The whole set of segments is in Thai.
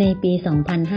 ในปี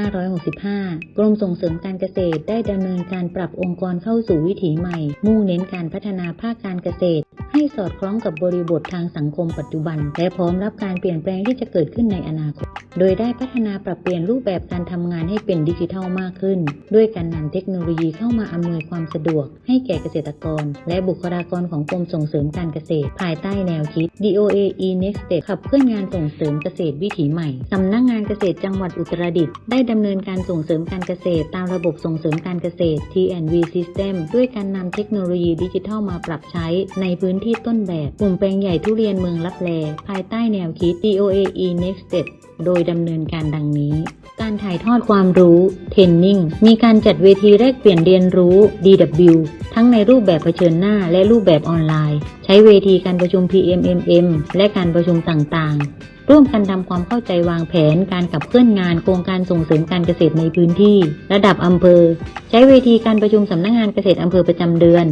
2565 กรมส่งเสริมการเกษตรได้ดำเนินการปรับองค์กรเข้าสู่วิถีใหม่ มุ่งเน้นการพัฒนาภาคการเกษตร ให้สอดคล้องกับบริบททางสังคมปัจจุบัน และพร้อมรับการเปลี่ยนแปลงที่จะเกิดขึ้นในอนาคต โดยได้พัฒนาปรับเปลี่ยนรูปแบบการทำงานให้เป็นดิจิทัลมากขึ้น ด้วยการนำเทคโนโลยีเข้ามาอำนวยความสะดวก ให้แก่เกษตรกร และบุคลากรของกรมส่งเสริมการเกษตร ภายใต้แนวคิด DOA e Next Step ขับเคลื่อนงานส่งเสริมเกษตรวิถีใหม่สำนักงานเกษตรจังหวัดอุตรดิตถ์ได้ดำเนินการส่งเสริมการเกษตร ตามระบบส่งเสริมการเกษตร T&V System ด้วยการนำเทคโนโลยีดิจิทัลมาปรับใช้ในพื้นที่ต้นแบบกลุ่มแปลงใหญ่ทุเรียนเมืองลับแล ภายใต้แนวคิด DOA e Next Step โดยดำเนินการดังนี้ การถ่ายทอดความรู้เทรนนิ่ง มีการจัดเวทีแลกเปลี่ยนเรียนรู้ DW ทั้งในรูปแบบเผชิญหน้าและรูปแบบออนไลน์ ใช้เวทีการประชุม PMMM และการประชุมต่างๆ ร่วมกันทำความเข้าใจวางแผนการขับเคลื่อนงานโครงการส่งเสริมการเกษตรในพื้นที่ ระดับอำเภอ ใช้เวทีการประชุมสำนักงงานเกษตรอำเภอประจำเดือน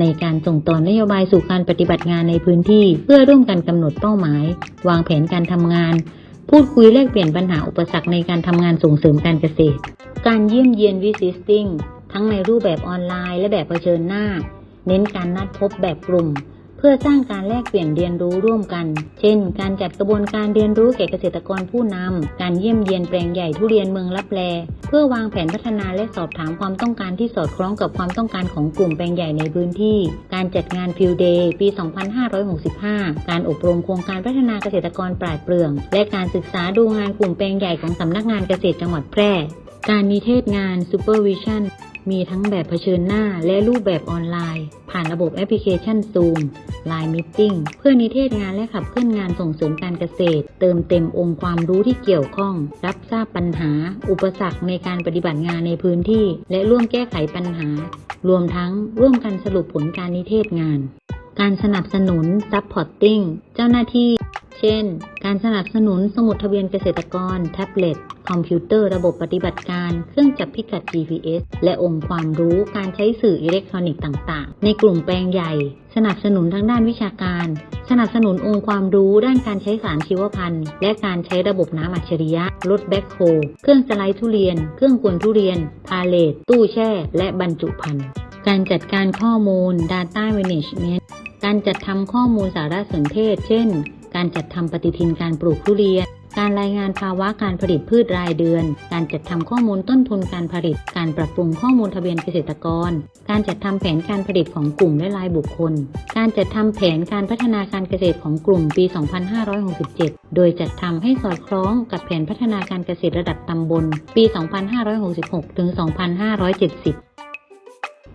ในการส่งต่อนโยบายสู่การปฏิบัติงานในพื้นที่ เพื่อร่วมกันกำหนดเป้าหมาย วางแผนการทำงาน พูดคุยแลกเปลี่ยนปัญหาอุปสรรคในการทำงานส่งเสริมการเกษตร การเยี่ยมเยียนวิสิสติ้งทั้งในรูปแบบออนไลน์และแบบเผชิญหน้า เน้นการนัดพบแบบกลุ่ม พื่อสร้างการแลกเปลี่ยนเรียนรู้ร่วมกัน เช่น การจัดกระบวนการเรียนรู้แก่เกษตรกรผู้นำ การเยี่ยมเยียนแปลงใหญ่ทุเรียนเมืองลับแล เพื่อวางแผนพัฒนาและสอบถามความต้องการที่สอดคล้องกับความต้องการของกลุ่มแปลงใหญ่ในพื้นที่ การจัดงานฟิลเดย์ปี 2565 การอบรมโครงการพัฒนาเกษตรกรปราดเปรื่อง และการศึกษาดูงานกลุ่มแปลงใหญ่ของสำนักงานเกษตรจังหวัดแพร่ การนิเทศงาน Supervision มีทั้งแบบเผชิญหน้าและรูปแบบออนไลน์ ผ่านระบบแอปพลิเคชัน Zoom Line Meeting เพื่อนิเทศงานและขับเคลื่อนงานส่งเสริมการเกษตร เติมเต็มองค์ความรู้ที่เกี่ยวข้อง รับทราบปัญหา อุปสรรคในการปฏิบัติงานในพื้นที่ และร่วมแก้ไขปัญหา รวมทั้งร่วมกันสรุปผลการนิเทศงาน การสนับสนุน Supporting เจ้าหน้าที่ เช่น การสนับสนุนสมุดทะเบียนเกษตรกร แท็บเล็ต คอมพิวเตอร์ ระบบปฏิบัติการ เครื่องจับพิกัด GPS และองค์ความรู้การใช้สื่ออิเล็กทรอนิกส์ต่าง ๆ ในกลุ่มแปลงใหญ่ สนับสนุนทางด้านวิชาการ สนับสนุนองค์ความรู้ด้านการใช้สารชีวพันธุ์ และการใช้ระบบน้ำอัจฉริยะ รถแบ็คโฮ เครื่องสไลด์ทุเรียน เครื่องกวนทุเรียน พาเลต ตู้แช่ และบรรจุภัณฑ์การจัดการข้อมูล Data Management การจัดทำข้อมูลสารสนเทศ เช่น การจัดทำปฏิทินการปลูกทุเรียน การรายงานภาวะการผลิตพืชรายเดือน การจัดทำข้อมูลต้นทุนการผลิต การปรับปรุงข้อมูลทะเบียนเกษตรกร การจัดทำแผนการผลิตของกลุ่มและรายบุคคล การจัดทำแผนการพัฒนาการเกษตรของกลุ่มปี 2567 โดยจัดทำให้สอดคล้องกับแผนพัฒนาการเกษตรระดับตำบล ปี 2566 ถึง 2570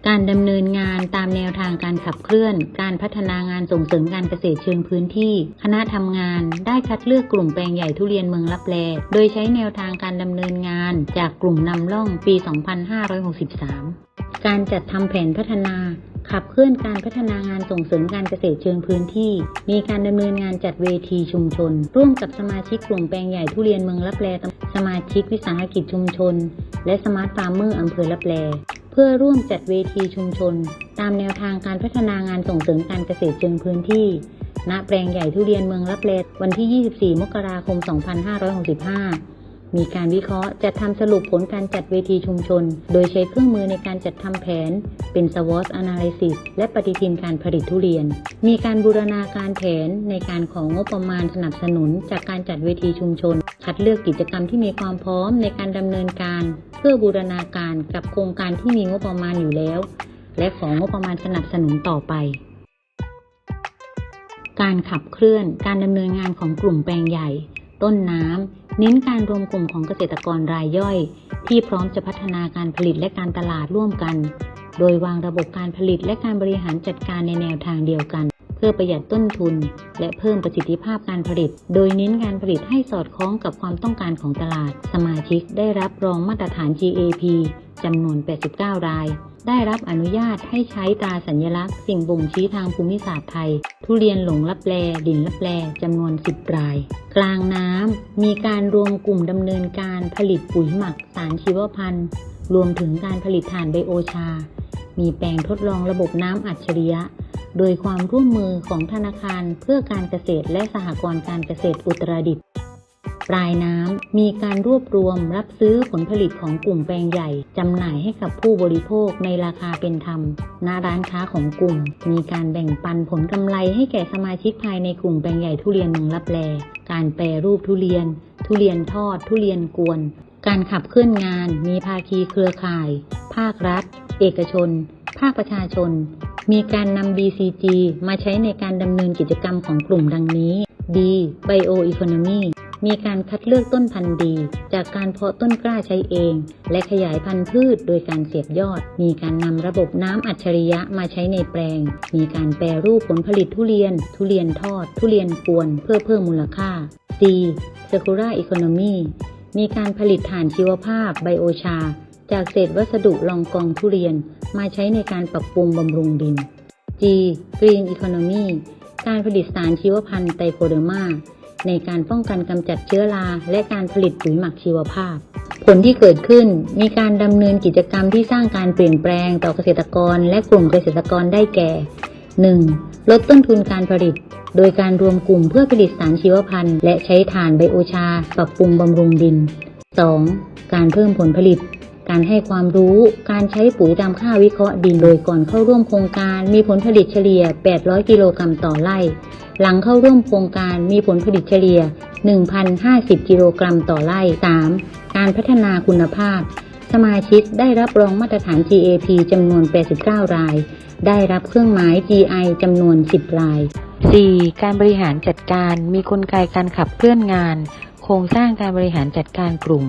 การดำเนินงานตามแนวทางการขับเคลื่อน การพัฒนางานส่งเสริมการเกษตรเชิงพื้นที่ คณะทำงานได้คัดเลือกกลุ่มแปลงใหญ่ทุเรียนเมืองลับแล โดยใช้แนวทางการดำเนินงานจากกลุ่มนำร่องปี 2563 การจัดทำแผนพัฒนาขับเคลื่อนการพัฒนางานส่งเสริมการเกษตรเชิงพื้นที่ มีการดำเนินงานจัดเวทีชุมชน ร่วมกับสมาชิกกลุ่มแปลงใหญ่ทุเรียนเมืองลับแลสมาชิกวิสาหกิจชุมชน และสมาร์ทฟาร์มเมอร์อำเภอลับแล พื่อร่วมจัดเวทีชุมชน ตามแนวทางการพัฒนางานส่งเสริมการเกษตรเชิงพื้นที่ ณ แปลงใหญ่ทุเรียนเมืองลับแลวันที่ 24 มกราคม 2565มีการวิเคราะห์จัดทำสรุปผลการจัดเวทีชุมชน โดยใช้เครื่องมือในการจัดทำแผน เป็น SWOT Analysis และปฏิทินการผลิตทุเรียน มีการบูรณาการแผนในการของงบประมาณสนับสนุนจากการจัดเวทีชุมชน คัดเลือกกิจกรรมที่มีความพร้อมในการดำเนินการ เพื่อบูรณาการกับโครงการที่มีงบประมาณอยู่แล้ว และของงบประมาณสนับสนุนต่อไป การขับเคลื่อนการดำเนินงานของกลุ่มแปลงใหญ่ ต้นน้ำเน้นการรวมกลุ่มของเกษตรกรรายย่อย ที่พร้อมจะพัฒนาการผลิตและการตลาดร่วมกัน โดยวางระบบการผลิตและการบริหารจัดการในแนวทางเดียวกัน เพื่อประหยัดต้นทุน และเพิ่มประสิทธิภาพการผลิต โดยเน้นการผลิตให้สอดคล้องกับความต้องการของตลาด สมาชิกได้รับรองมาตรฐาน GAP จำนวน 89 ราย ได้รับอนุญาตให้ใช้ตราสัญลักษณ์ สิ่งบ่งชี้ทางภูมิศาสตร์ไทย ทุเรียนหลงลับแลดินลับแลจำนวน 10 ราย กลางน้ำมีการรวมกลุ่มดำเนินการผลิตปุ๋ยหมักสารชีวพันธุ์ รวมถึงการผลิตถ่านไบโอชา มีแปลงทดลองระบบน้ำอัจฉริยะ โดยความร่วมมือของธนาคารเพื่อการเกษตรและสหกรณ์การเกษตรอุตรดิตถ์ปลายน้ำมีการรวบรวมรับซื้อผลผลิตของกลุ่มแปลงใหญ่จำหน่ายให้กับผู้บริโภคในราคาเป็นธรรมณร้านค้าของกลุ่ม มีการแบ่งปันผลกำไรให้แก่สมาชิกภายในกลุ่มแปลงใหญ่ทุเรียนเมืองลับแล การแปรรูปทุเรียน ทุเรียนทอด ทุเรียนกวน การขับเคลื่อนงาน มีภาคีเครือข่าย ภาครัฐ เอกชน ภาคประชาชน มีการนำ BCG มาใช้ในการดำเนินกิจกรรมของกลุ่มดังนี้ D Bioeconomy มีการคัดเลือกต้นพันธุ์ดี จากการเพาะต้นกล้าใช้เอง และขยายพันธุ์พืชโดยการเสียบยอด มีการนำระบบน้ำอัจฉริยะมาใช้ในแปลง มีการแปรรูปผลผลิตทุเรียน ทุเรียนทอด ทุเรียนกวนเพื่อเพิ่มมูลค่า C Circular Economy มีการผลิตถ่านชีวภาพไบโอชา จากเศษวัสดุรองกองทุเรียนมาใช้ในการปรับปรุงบำรุงดิน G Green Economy การผลิตสารชีวพันธุ์ไตโคเดอร์มาในการป้องกันกำจัดเชื้อราและการผลิตปุ๋ยหมักชีวภาพ ผลที่เกิดขึ้นมีการดำเนินกิจกรรมที่สร้างการเปลี่ยนแปลงต่อเกษตรกรและกลุ่มเกษตรกรได้แก่ 1. ลดต้นทุนการผลิต โดยการรวมกลุ่มเพื่อผลิตสารชีวพันธุ์ และใช้ถ่านไบโอชา ปรับปรุงบำรุงดิน 2. การเพิ่มผลผลิต การให้ความรู้ การใช้ปุ๋ยตามค่าวิเคราะห์ดินโดยก่อนเข้าร่วมโครงการมีผลผลิตเฉลี่ย 800 กิโลกรัมต่อไร่ หลังเข้าร่วมโครงการมีผลผลิตเฉลี่ย 1,050 กิโลกรัมต่อไร่ 3. การพัฒนาคุณภาพ สมาชิกได้รับรองมาตรฐาน GAP จำนวน 89 ราย ได้รับเครื่องหมาย GI จำนวน 10 ราย 4. การบริหารจัดการมีกลไกการขับเคลื่อนงาน ครงสร้างการบริหารจัดการกลุ่ม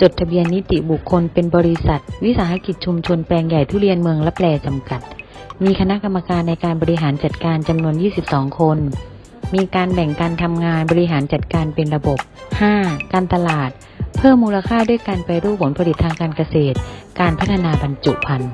จดทะเบียนนิติบุคคลเป็นบริษัท วิสาหกิจชุมชนแปลงใหญ่ทุเรียนเมืองลับแลจำกัด มีคณะกรรมการในการบริหารจัดการจำนวน 22 คน มีการแบ่งการทำงานบริหารจัดการเป็นระบบ 5. การตลาด เพิ่มมูลค่าด้วยการไปรูปผลผลิตทางการเกษตร การพัฒนาบรรจุภัณฑ์